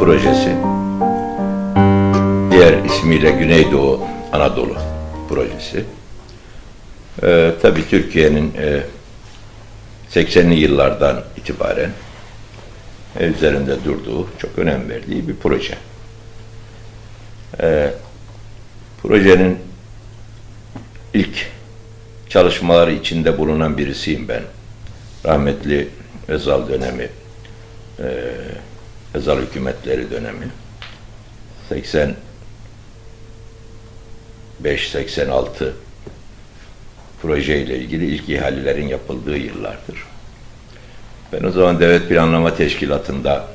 Projesi, diğer ismiyle Güneydoğu Anadolu projesi. Ee, tabii Türkiye'nin e, 80'li yıllardan itibaren e, üzerinde durduğu, çok önem verdiği bir proje. Ee, projenin ilk çalışmaları içinde bulunan birisiyim ben. Rahmetli Özal dönemi, e, Özal hükümetleri dönemi. 85-86 projeyle ilgili ilk ihalelerin yapıldığı yıllardır. Ben o zaman Devlet Planlama Teşkilatı'nda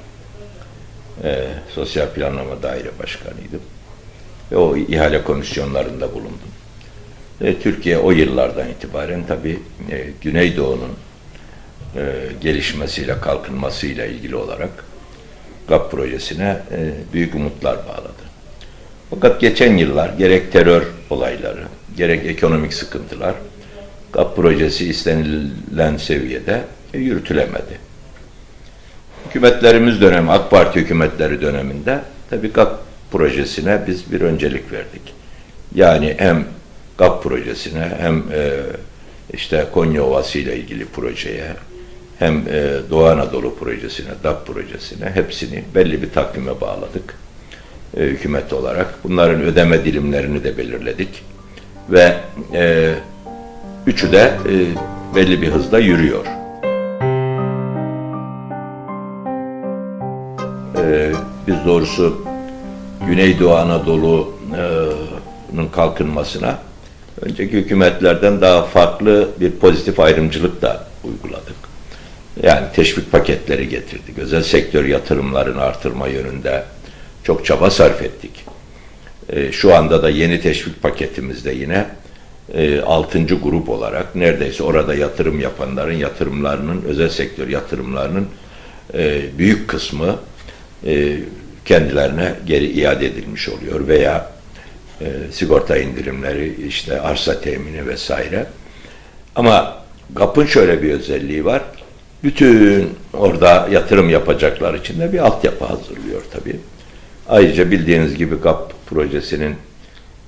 e, Sosyal Planlama Daire Başkanıydım. Ve o ihale komisyonlarında bulundum. Ve Türkiye o yıllardan itibaren tabii e, Güneydoğu'nun e, gelişmesiyle, kalkınmasıyla ilgili olarak GAP projesine e, büyük umutlar bağladı. Fakat geçen yıllar gerek terör olayları, gerek ekonomik sıkıntılar GAP projesi istenilen seviyede e, yürütülemedi. Hükümetlerimiz dönemi, AK Parti hükümetleri döneminde tabii GAP projesine biz bir öncelik verdik. Yani hem GAP projesine hem e, işte Konya Ovası ile ilgili projeye hem e, Doğu Anadolu projesine, DAP projesine hepsini belli bir takvime bağladık e, hükümet olarak. Bunların ödeme dilimlerini de belirledik ve e, üçü de belli bir hızda yürüyor. Biz doğrusu Güneydoğu Anadolu'nun kalkınmasına önceki hükümetlerden daha farklı bir pozitif ayrımcılık da uyguladık. Yani teşvik paketleri getirdik. Özel sektör yatırımlarını artırma yönünde çok çaba sarf ettik. E, şu anda da yeni teşvik paketimizde yine e, 6. grup olarak neredeyse orada yatırım yapanların yatırımlarının, özel sektör yatırımlarının e, büyük kısmı e, kendilerine geri iade edilmiş oluyor veya e, sigorta indirimleri, işte arsa temini vesaire. Ama GAP'ın şöyle bir özelliği var. Bütün orada yatırım yapacaklar için de bir altyapı hazırlıyor tabii. Ayrıca bildiğiniz gibi GAP projesinin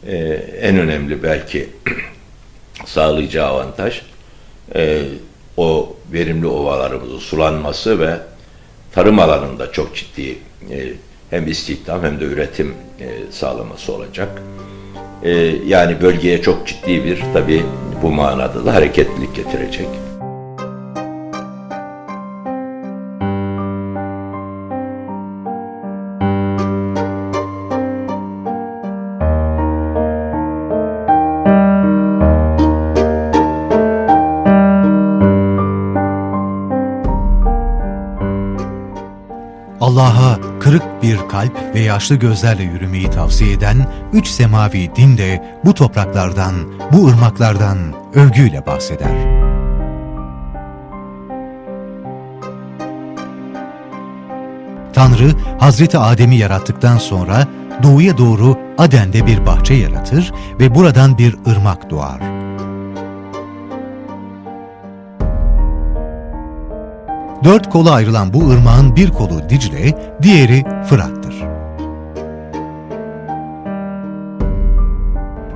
e, en önemli belki sağlayacağı avantaj e, o verimli ovalarımızın sulanması ve tarım alanında çok ciddi e, hem istihdam hem de üretim e, sağlaması olacak. E, yani bölgeye çok ciddi bir tabi bu manada da hareketlilik getirecek. Allah'a kırık bir kalp ve yaşlı gözlerle yürümeyi tavsiye eden üç semavi din de bu topraklardan, bu ırmaklardan övgüyle bahseder. Tanrı Hazreti Adem'i yarattıktan sonra doğuya doğru Aden'de bir bahçe yaratır ve buradan bir ırmak doğar. Dört kola ayrılan bu ırmağın bir kolu Dicle, diğeri Fırat'tır.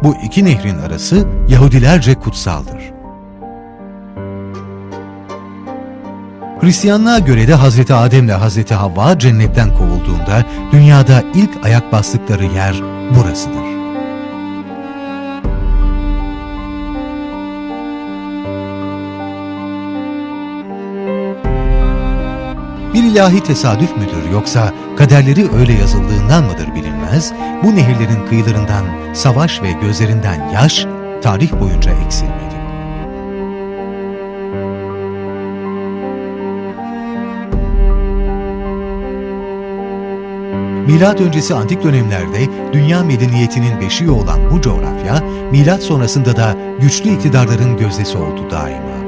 Bu iki nehrin arası Yahudilerce kutsaldır. Hristiyanlığa göre de Hazreti Adem ile Hazreti Havva cennetten kovulduğunda dünyada ilk ayak bastıkları yer burasıdır. Bir ilahi tesadüf müdür yoksa kaderleri öyle yazıldığından mıdır bilinmez, bu nehirlerin kıyılarından savaş ve gözlerinden yaş tarih boyunca eksilmedi. Milat öncesi antik dönemlerde dünya medeniyetinin beşiği olan bu coğrafya, milat sonrasında da güçlü iktidarların gözdesi oldu daima.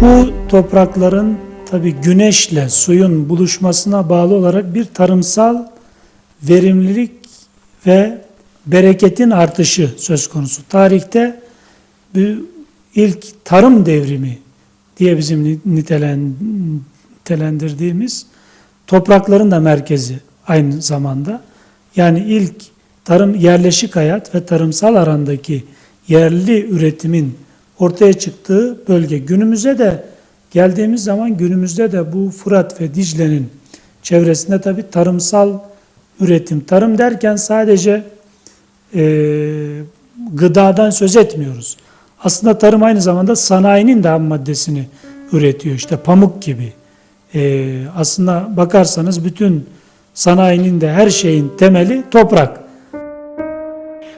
Bu toprakların tabi güneşle suyun buluşmasına bağlı olarak bir tarımsal verimlilik ve bereketin artışı söz konusu. Tarihte bu ilk tarım devrimi diye bizim ni- nitelen, nitelendirdiğimiz toprakların da merkezi aynı zamanda. Yani ilk tarım yerleşik hayat ve tarımsal arandaki yerli üretimin ortaya çıktığı bölge. Günümüze de geldiğimiz zaman günümüzde de bu Fırat ve Dicle'nin çevresinde tabi tarımsal üretim. Tarım derken sadece e, gıdadan söz etmiyoruz. Aslında tarım aynı zamanda sanayinin de ham maddesini üretiyor. İşte pamuk gibi. E, aslında bakarsanız bütün sanayinin de her şeyin temeli toprak.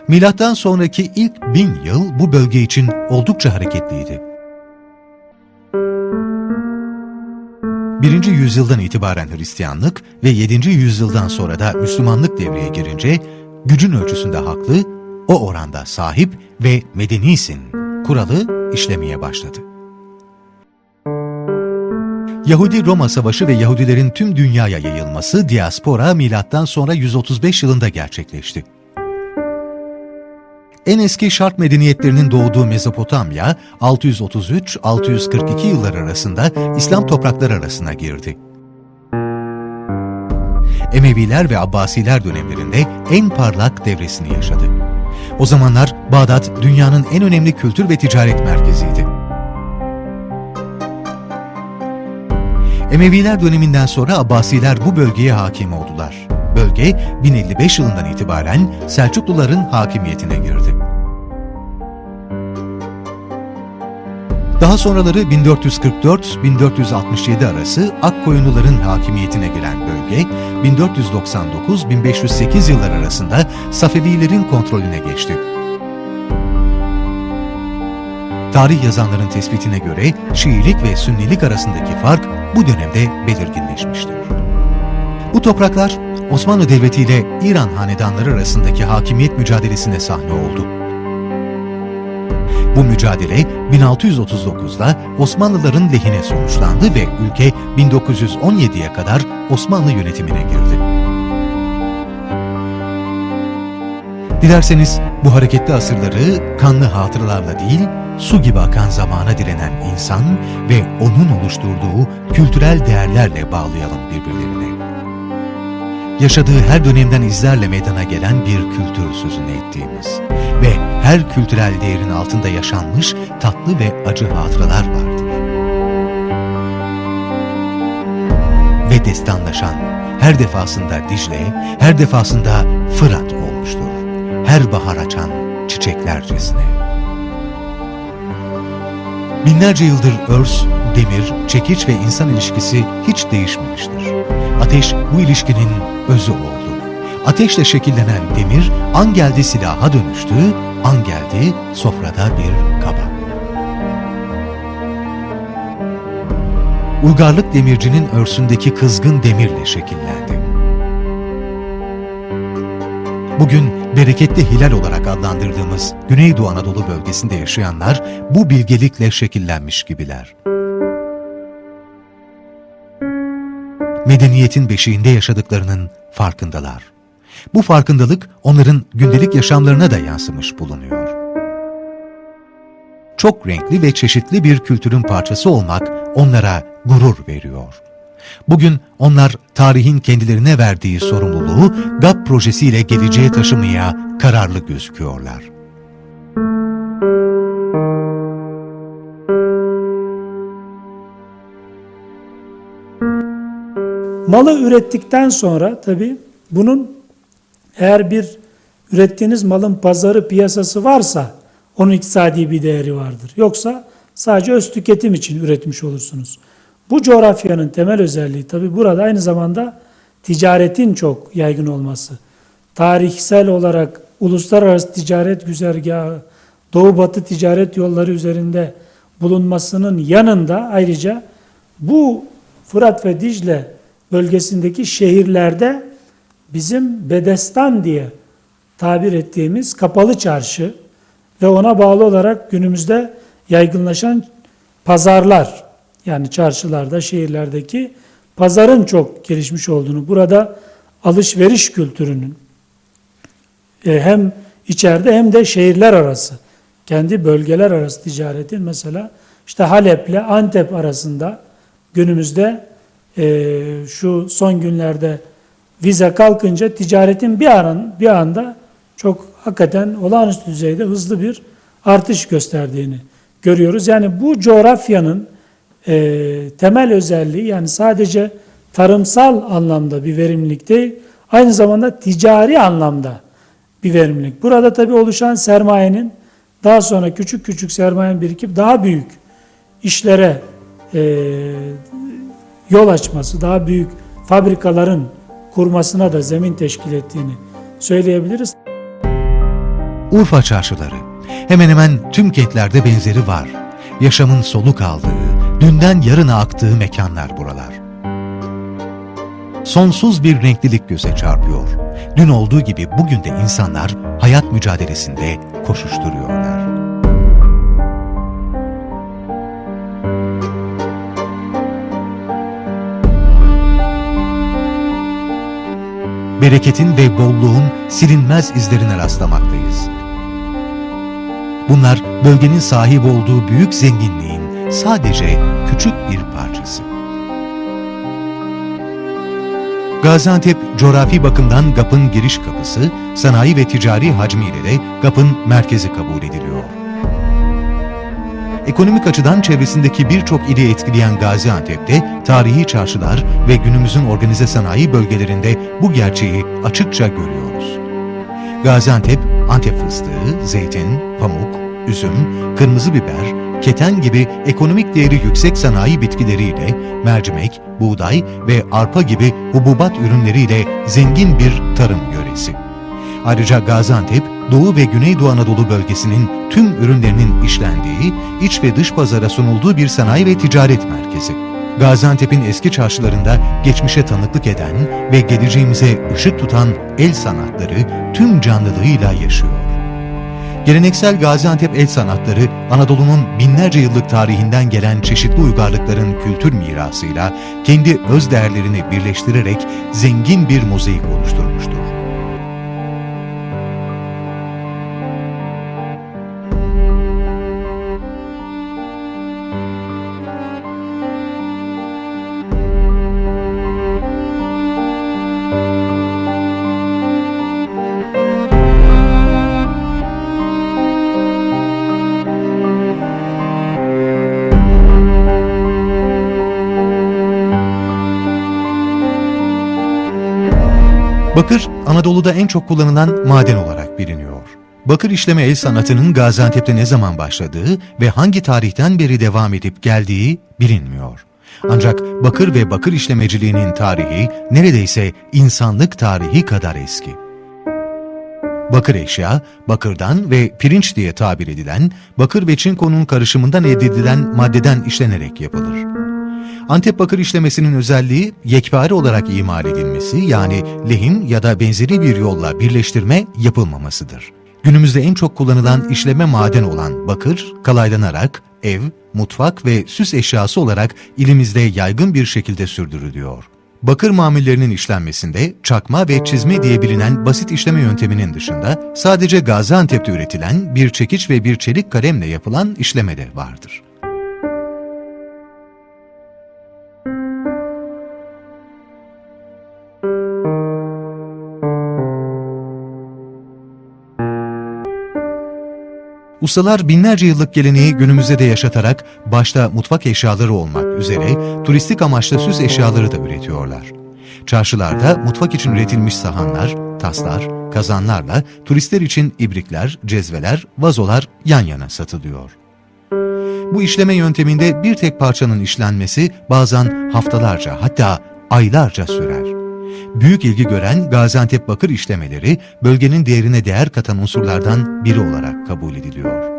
Milattan sonraki ilk bin yıl bu bölge için oldukça hareketliydi. 1. yüzyıldan itibaren Hristiyanlık ve 7. yüzyıldan sonra da Müslümanlık devreye girince gücün ölçüsünde haklı, o oranda sahip ve medenisin kuralı işlemeye başladı. Yahudi-Roma Savaşı ve Yahudilerin tüm dünyaya yayılması diaspora milattan sonra 135 yılında gerçekleşti. En eski şark medeniyetlerinin doğduğu Mezopotamya 633-642 yıllar arasında İslam toprakları arasına girdi. Emeviler ve Abbasiler dönemlerinde en parlak devresini yaşadı. O zamanlar Bağdat dünyanın en önemli kültür ve ticaret merkeziydi. Emeviler döneminden sonra Abbasiler bu bölgeye hakim oldular. Bölge 1055 yılından itibaren Selçukluların hakimiyetine girdi. Daha sonraları 1444-1467 arası Akkoyunluların hakimiyetine giren bölge, 1499-1508 yıllar arasında Safevilerin kontrolüne geçti. Tarih yazanların tespitine göre Şiilik ve Sünnilik arasındaki fark bu dönemde belirginleşmiştir. Bu topraklar Osmanlı Devleti ile İran hanedanları arasındaki hakimiyet mücadelesine sahne oldu. Bu mücadele 1639'da Osmanlıların lehine sonuçlandı ve ülke 1917'ye kadar Osmanlı yönetimine girdi. Dilerseniz bu hareketli asırları kanlı hatıralarla değil, su gibi akan zamana direnen insan ve onun oluşturduğu kültürel değerlerle bağlayalım birbirlerine. Yaşadığı her dönemden izlerle meydana gelen bir kültür sözünü ettiğimiz ve her kültürel değerin altında yaşanmış tatlı ve acı hatıralar vardır. Ve destanlaşan her defasında Dicle, her defasında Fırat olmuştur. Her bahar açan çiçeklercesine. Binlerce yıldır örs, demir, çekiç ve insan ilişkisi hiç değişmemiştir. Ateş bu ilişkinin özü oldu. Ateşle şekillenen demir an geldi silaha dönüştü, an geldi sofrada bir kaba. Uygarlık demircinin örsündeki kızgın demirle şekillendi. Bugün bereketli hilal olarak adlandırdığımız Güneydoğu Anadolu bölgesinde yaşayanlar bu bilgelikle şekillenmiş gibiler. Medeniyetin beşiğinde yaşadıklarının farkındalar. Bu farkındalık onların gündelik yaşamlarına da yansımış bulunuyor. Çok renkli ve çeşitli bir kültürün parçası olmak onlara gurur veriyor. Bugün onlar tarihin kendilerine verdiği sorumluluğu GAP projesiyle geleceğe taşımaya kararlı gözüküyorlar. Malı ürettikten sonra tabii bunun eğer bir ürettiğiniz malın pazarı piyasası varsa onun iktisadi bir değeri vardır. Yoksa sadece öz tüketim için üretmiş olursunuz. Bu coğrafyanın temel özelliği tabii burada aynı zamanda ticaretin çok yaygın olması. Tarihsel olarak uluslararası ticaret güzergahı, doğu batı ticaret yolları üzerinde bulunmasının yanında ayrıca bu Fırat ve Dicle bölgesindeki şehirlerde bizim Bedestan diye tabir ettiğimiz kapalı çarşı ve ona bağlı olarak günümüzde yaygınlaşan pazarlar yani çarşılarda, şehirlerdeki pazarın çok gelişmiş olduğunu, burada alışveriş kültürünün e, hem içeride hem de şehirler arası kendi bölgeler arası ticaretin mesela işte Halep'le Antep arasında günümüzde e, şu son günlerde vize kalkınca ticaretin bir an bir anda çok hakikaten olağanüstü düzeyde hızlı bir artış gösterdiğini görüyoruz. Yani bu coğrafyanın e, temel özelliği yani sadece tarımsal anlamda bir verimlilik değil, aynı zamanda ticari anlamda bir verimlilik. Burada tabii oluşan sermayenin daha sonra küçük küçük sermayenin birikip daha büyük işlere e, yol açması, daha büyük fabrikaların kurmasına da zemin teşkil ettiğini söyleyebiliriz. Urfa çarşıları. Hemen hemen tüm kentlerde benzeri var. Yaşamın soluk aldığı, dünden yarına aktığı mekanlar buralar. Sonsuz bir renklilik göze çarpıyor. Dün olduğu gibi bugün de insanlar hayat mücadelesinde koşuşturuyorlar. Bereketin ve bolluğun silinmez izlerine rastlamaktayız. Bunlar bölgenin sahip olduğu büyük zenginliğin sadece küçük bir parçası. Gaziantep coğrafi bakımdan GAP'ın giriş kapısı, sanayi ve ticari hacmiyle de GAP'ın merkezi kabul ediliyor. Ekonomik açıdan çevresindeki birçok ili etkileyen Gaziantep'te tarihi çarşılar ve günümüzün organize sanayi bölgelerinde bu gerçeği açıkça görüyoruz. Gaziantep, Antep fıstığı, zeytin, pamuk, üzüm, kırmızı biber, keten gibi ekonomik değeri yüksek sanayi bitkileriyle mercimek, buğday ve arpa gibi hububat ürünleriyle zengin bir tarım yöresi. Ayrıca Gaziantep, Doğu ve Güneydoğu Anadolu bölgesinin tüm ürünlerinin işlendiği, iç ve dış pazara sunulduğu bir sanayi ve ticaret merkezi. Gaziantep'in eski çarşılarında geçmişe tanıklık eden ve geleceğimize ışık tutan el sanatları tüm canlılığıyla yaşıyor. Geleneksel Gaziantep el sanatları, Anadolu'nun binlerce yıllık tarihinden gelen çeşitli uygarlıkların kültür mirasıyla kendi öz değerlerini birleştirerek zengin bir mozaik oluşturmuştur. Bakır, Anadolu'da en çok kullanılan maden olarak biliniyor. Bakır işleme el sanatının Gaziantep'te ne zaman başladığı ve hangi tarihten beri devam edip geldiği bilinmiyor. Ancak bakır ve bakır işlemeciliğinin tarihi neredeyse insanlık tarihi kadar eski. Bakır eşya, bakırdan ve pirinç diye tabir edilen, bakır ve çinkonun karışımından elde edilen maddeden işlenerek yapılır. Antep bakır işlemesinin özelliği yekpare olarak imal edilmesi yani lehim ya da benzeri bir yolla birleştirme yapılmamasıdır. Günümüzde en çok kullanılan işleme maden olan bakır, kalaylanarak ev, mutfak ve süs eşyası olarak ilimizde yaygın bir şekilde sürdürülüyor. Bakır mamullerinin işlenmesinde çakma ve çizme diye bilinen basit işleme yönteminin dışında sadece Gaziantep'te üretilen bir çekiç ve bir çelik kalemle yapılan işleme de vardır. Ustalar binlerce yıllık geleneği günümüzde de yaşatarak başta mutfak eşyaları olmak üzere turistik amaçlı süs eşyaları da üretiyorlar. Çarşılarda mutfak için üretilmiş sahanlar, taslar, kazanlarla turistler için ibrikler, cezveler, vazolar yan yana satılıyor. Bu işleme yönteminde bir tek parçanın işlenmesi bazen haftalarca hatta aylarca sürer. Büyük ilgi gören Gaziantep bakır işlemeleri bölgenin değerine değer katan unsurlardan biri olarak kabul ediliyor.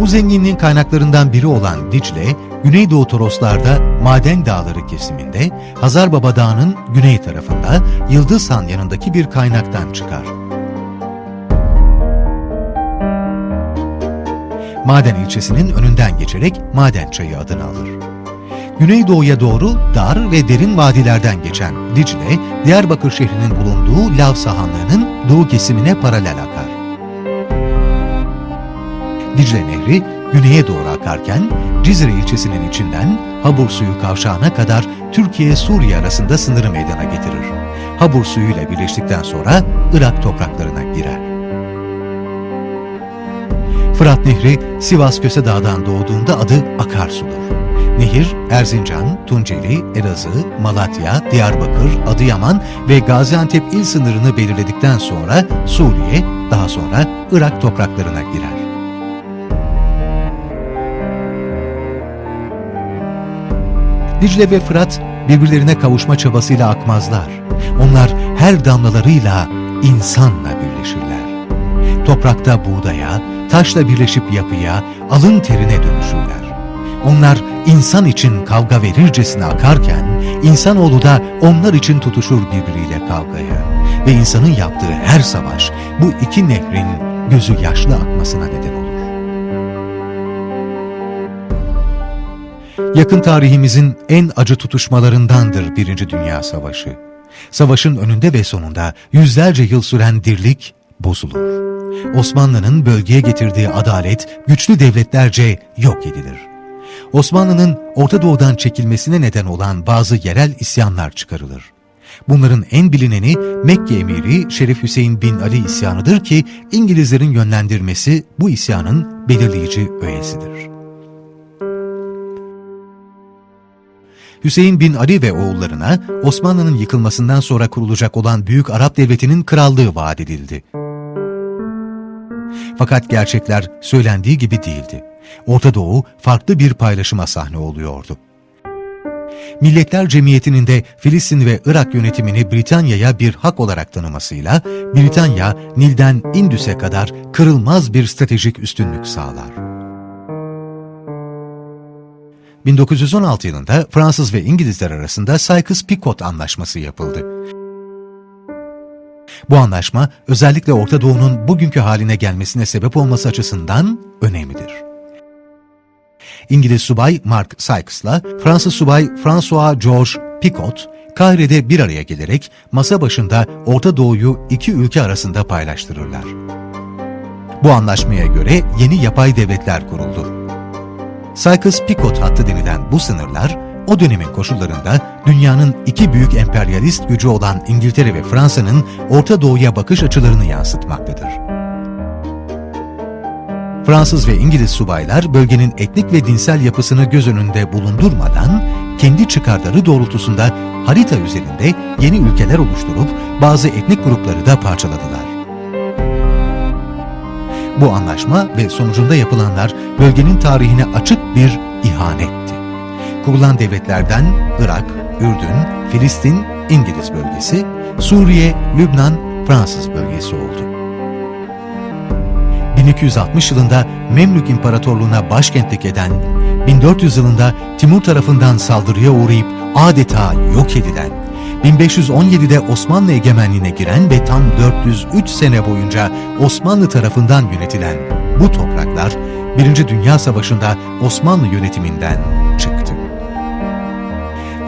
Bu zenginliğin kaynaklarından biri olan Dicle, Güneydoğu Toroslar'da Maden Dağları kesiminde Hazarbaba Dağı'nın güney tarafında Yıldızhan yanındaki bir kaynaktan çıkar. Maden ilçesinin önünden geçerek Maden Çayı adını alır. Güneydoğuya doğru dar ve derin vadilerden geçen Dicle, Diyarbakır şehrinin bulunduğu lav sahanlığının doğu kesimine paralel akar. Dicle Nehri güneye doğru akarken Cizre ilçesinin içinden Habur suyu kavşağına kadar Türkiye-Suriye arasında sınırı meydana getirir. Habur suyuyla birleştikten sonra Irak topraklarına girer. Fırat Nehri Sivas Kösedağ'dan doğduğunda adı akarsudur. Nehir Erzincan, Tunceli, Elazığ, Malatya, Diyarbakır, Adıyaman ve Gaziantep il sınırını belirledikten sonra Suriye, daha sonra Irak topraklarına girer. Dicle ve Fırat birbirlerine kavuşma çabasıyla akmazlar. Onlar her damlalarıyla insanla birleşirler. Toprakta buğdaya, taşla birleşip yapıya, alın terine dönüşürler. Onlar insan için kavga verircesine akarken, insanoğlu da onlar için tutuşur birbiriyle kavgaya. Ve insanın yaptığı her savaş bu iki nehrin gözü yaşlı akmasına neden olur. Yakın tarihimizin en acı tutuşmalarındandır Birinci Dünya Savaşı. Savaşın önünde ve sonunda yüzlerce yıl süren dirlik bozulur. Osmanlı'nın bölgeye getirdiği adalet güçlü devletlerce yok edilir. Osmanlı'nın Orta Doğu'dan çekilmesine neden olan bazı yerel isyanlar çıkarılır. Bunların en bilineni Mekke emiri Şerif Hüseyin bin Ali isyanıdır ki İngilizlerin yönlendirmesi bu isyanın belirleyici öğesidir. Hüseyin bin Ali ve oğullarına Osmanlı'nın yıkılmasından sonra kurulacak olan Büyük Arap Devleti'nin krallığı vaat edildi. Fakat gerçekler söylendiği gibi değildi. Orta Doğu farklı bir paylaşıma sahne oluyordu. Milletler Cemiyeti'nin de Filistin ve Irak yönetimini Britanya'ya bir hak olarak tanımasıyla Britanya Nil'den Indüs'e kadar kırılmaz bir stratejik üstünlük sağlar. 1916 yılında Fransız ve İngilizler arasında Sykes-Picot Anlaşması yapıldı. Bu anlaşma özellikle Orta Doğu'nun bugünkü haline gelmesine sebep olması açısından önemlidir. İngiliz subay Mark Sykes'la Fransız subay François George Picot, Kahire'de bir araya gelerek masa başında Orta Doğu'yu iki ülke arasında paylaştırırlar. Bu anlaşmaya göre yeni yapay devletler kuruldu. Sykes-Picot hattı denilen bu sınırlar, o dönemin koşullarında dünyanın iki büyük emperyalist gücü olan İngiltere ve Fransa'nın Orta Doğu'ya bakış açılarını yansıtmaktadır. Fransız ve İngiliz subaylar bölgenin etnik ve dinsel yapısını göz önünde bulundurmadan kendi çıkarları doğrultusunda harita üzerinde yeni ülkeler oluşturup bazı etnik grupları da parçaladılar. Bu anlaşma ve sonucunda yapılanlar bölgenin tarihine açık bir ihanetti. Kurulan devletlerden Irak, Ürdün, Filistin, İngiliz bölgesi, Suriye, Lübnan, Fransız bölgesi oldu. 1260 yılında Memlük İmparatorluğu'na başkentlik eden, 1400 yılında Timur tarafından saldırıya uğrayıp adeta yok edilen, 1517'de Osmanlı egemenliğine giren ve tam 403 sene boyunca Osmanlı tarafından yönetilen bu topraklar, Birinci Dünya Savaşı'nda Osmanlı yönetiminden çıktı.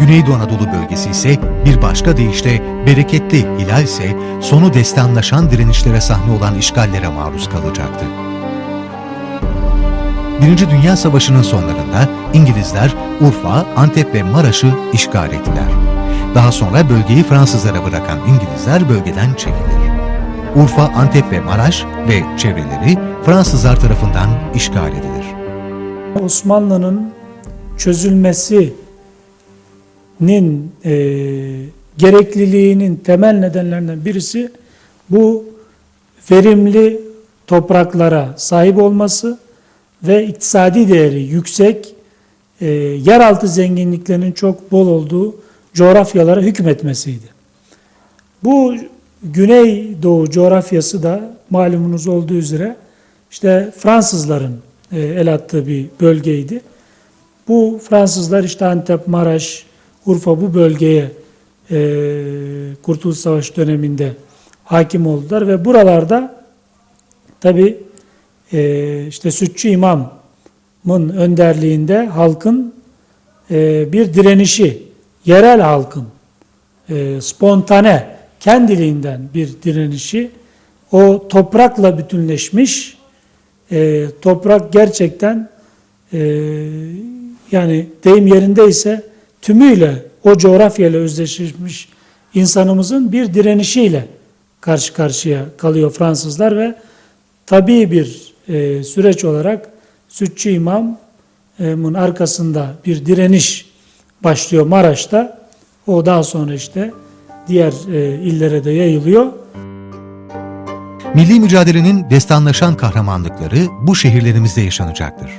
Güneydoğu Anadolu bölgesi ise bir başka deyişle bereketli hilal ise sonu destanlaşan direnişlere sahne olan işgallere maruz kalacaktı. Birinci Dünya Savaşı'nın sonlarında İngilizler Urfa, Antep ve Maraş'ı işgal ettiler. Daha sonra bölgeyi Fransızlara bırakan İngilizler bölgeden çekilir. Urfa, Antep ve Maraş ve çevreleri Fransızlar tarafından işgal edilir. Osmanlı'nın çözülmesinin e, gerekliliğinin temel nedenlerinden birisi bu verimli topraklara sahip olması ve iktisadi değeri yüksek, e, yeraltı zenginliklerinin çok bol olduğu coğrafyalara hükmetmesiydi. Bu Güneydoğu coğrafyası da malumunuz olduğu üzere işte Fransızların e, el attığı bir bölgeydi. Bu Fransızlar işte Antep, Maraş, Urfa bu bölgeye e, Kurtuluş Savaşı döneminde hakim oldular ve buralarda tabi e, işte Sütçü İmam'ın önderliğinde halkın e, bir direnişi, yerel halkın e, spontane kendiliğinden bir direnişi o toprakla bütünleşmiş. E, toprak gerçekten e, yani deyim yerindeyse tümüyle o coğrafyayla özdeşleşmiş insanımızın bir direnişiyle karşı karşıya kalıyor Fransızlar ve tabii bir e, süreç olarak Sütçü İmam'ın arkasında bir direniş başlıyor Maraş'ta. O daha sonra işte diğer e, illere de yayılıyor. Milli mücadelenin destanlaşan kahramanlıkları bu şehirlerimizde yaşanacaktır.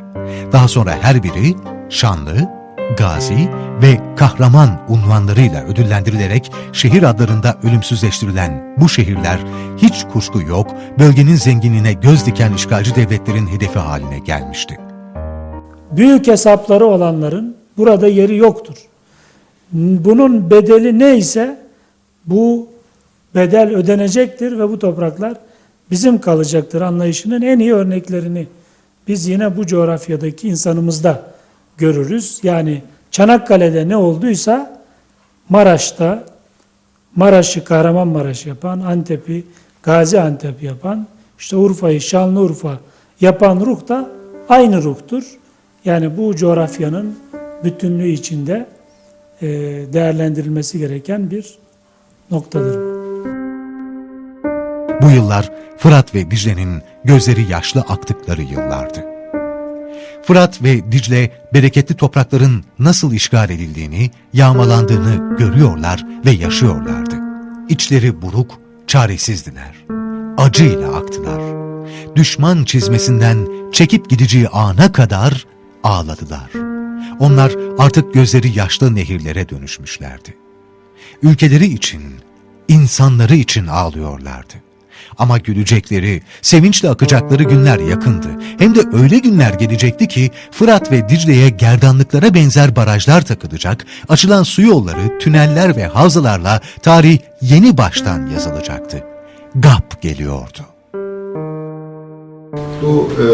Daha sonra her biri şanlı, gazi ve kahraman unvanlarıyla ödüllendirilerek şehir adlarında ölümsüzleştirilen bu şehirler hiç kuşku yok bölgenin zenginliğine göz diken işgalci devletlerin hedefi haline gelmişti. Büyük hesapları olanların burada yeri yoktur. Bunun bedeli neyse bu bedel ödenecektir ve bu topraklar bizim kalacaktır anlayışının en iyi örneklerini biz yine bu coğrafyadaki insanımızda görürüz. Yani Çanakkale'de ne olduysa Maraş'ta Maraş'ı Kahramanmaraş yapan, Antep'i Gaziantep yapan, işte Urfa'yı Şanlıurfa yapan ruh da aynı ruhtur. Yani bu coğrafyanın bütünlüğü içinde e, değerlendirilmesi gereken bir noktadır. Bu yıllar Fırat ve Dicle'nin gözleri yaşlı aktıkları yıllardı. Fırat ve Dicle bereketli toprakların nasıl işgal edildiğini, yağmalandığını görüyorlar ve yaşıyorlardı. İçleri buruk, çaresizdiler. Acıyla aktılar. Düşman çizmesinden çekip gideceği ana kadar ağladılar. Onlar artık gözleri yaşlı nehirlere dönüşmüşlerdi. Ülkeleri için, insanları için ağlıyorlardı. Ama gülecekleri, sevinçle akacakları günler yakındı. Hem de öyle günler gelecekti ki Fırat ve Dicle'ye gerdanlıklara benzer barajlar takılacak, açılan su yolları, tüneller ve havzalarla tarih yeni baştan yazılacaktı. GAP geliyordu. Bu e,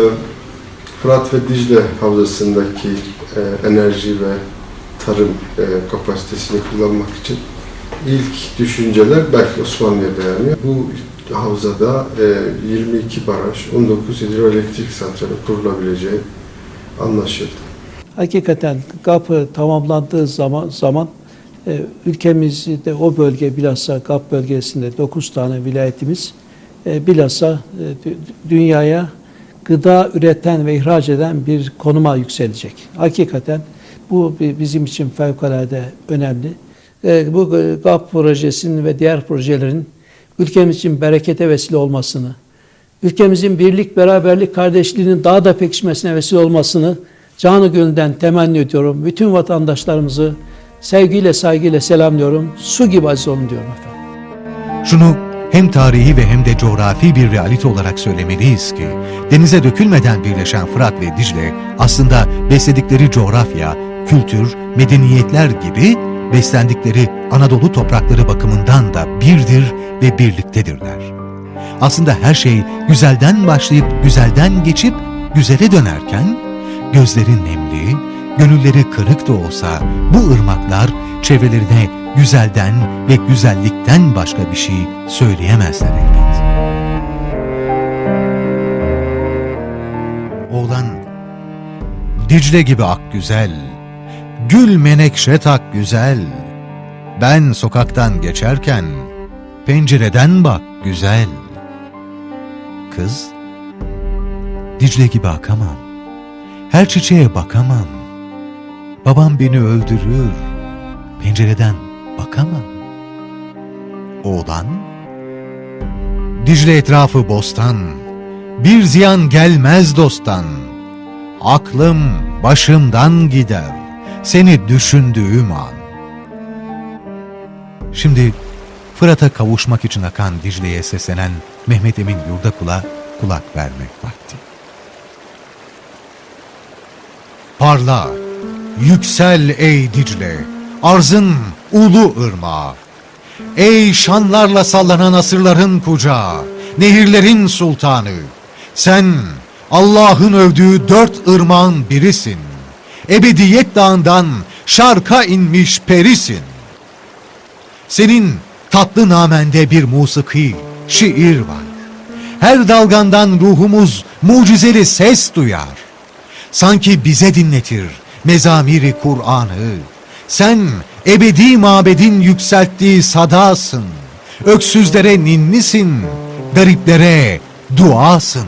Fırat ve Dicle Havzası'ndaki e, enerji ve tarım e, kapasitesini kullanmak için ilk düşünceler belki Osmanlı'ya dayanıyor. Bu havzada e, 22 baraj, 19 hidroelektrik santrali kurulabileceği anlaşıldı. Hakikaten GAP tamamlandığı zaman zaman e, ülkemizde o bölge bilhassa GAP bölgesinde 9 tane vilayetimiz e, bilhassa e, dü- dünyaya gıda üreten ve ihraç eden bir konuma yükselecek. Hakikaten bu bi- bizim için fevkalade önemli. E, bu e, GAP projesinin ve diğer projelerin ülkemiz için berekete vesile olmasını, ülkemizin birlik, beraberlik, kardeşliğinin daha da pekişmesine vesile olmasını canı gönülden temenni ediyorum. Bütün vatandaşlarımızı sevgiyle, saygıyla selamlıyorum. Su gibi aziz olun diyorum efendim. Şunu hem tarihi ve hem de coğrafi bir realite olarak söylemeliyiz ki denize dökülmeden birleşen Fırat ve Dicle aslında besledikleri coğrafya, kültür, medeniyetler gibi beslendikleri Anadolu toprakları bakımından da birdir ve birliktedirler. Aslında her şey güzelden başlayıp güzelden geçip güzele dönerken gözleri nemli, gönülleri kırık da olsa bu ırmaklar çevrelerine güzelden ve güzellikten başka bir şey söyleyemezler elbet. Oğlan Dicle gibi ak güzel, gül menekşe tak güzel. Ben sokaktan geçerken pencereden bak güzel. Kız, Dicle gibi akamam. Her çiçeğe bakamam. Babam beni öldürür. Pencereden bakamam. Oğlan, Dicle etrafı bostan. Bir ziyan gelmez dosttan. Aklım başımdan gider. Seni düşündüğüm an. Şimdi Fırat'a kavuşmak için akan Dicle'ye seslenen Mehmet Emin Yurdakul'a kulak vermek vakti. Parla, yüksel ey Dicle, arzın ulu ırmağı. Ey şanlarla sallanan asırların kucağı, nehirlerin sultanı. Sen Allah'ın övdüğü dört ırmağın birisin. Ebediyet dağından şarka inmiş perisin. Senin tatlı namende bir musiki, şiir var. her dalgandan ruhumuz mucizeli ses duyar. Sanki bize dinletir mezamiri Kur'an'ı. Sen ebedi mabedin yükselttiği sadasın. Öksüzlere ninnisin, gariplere duasın.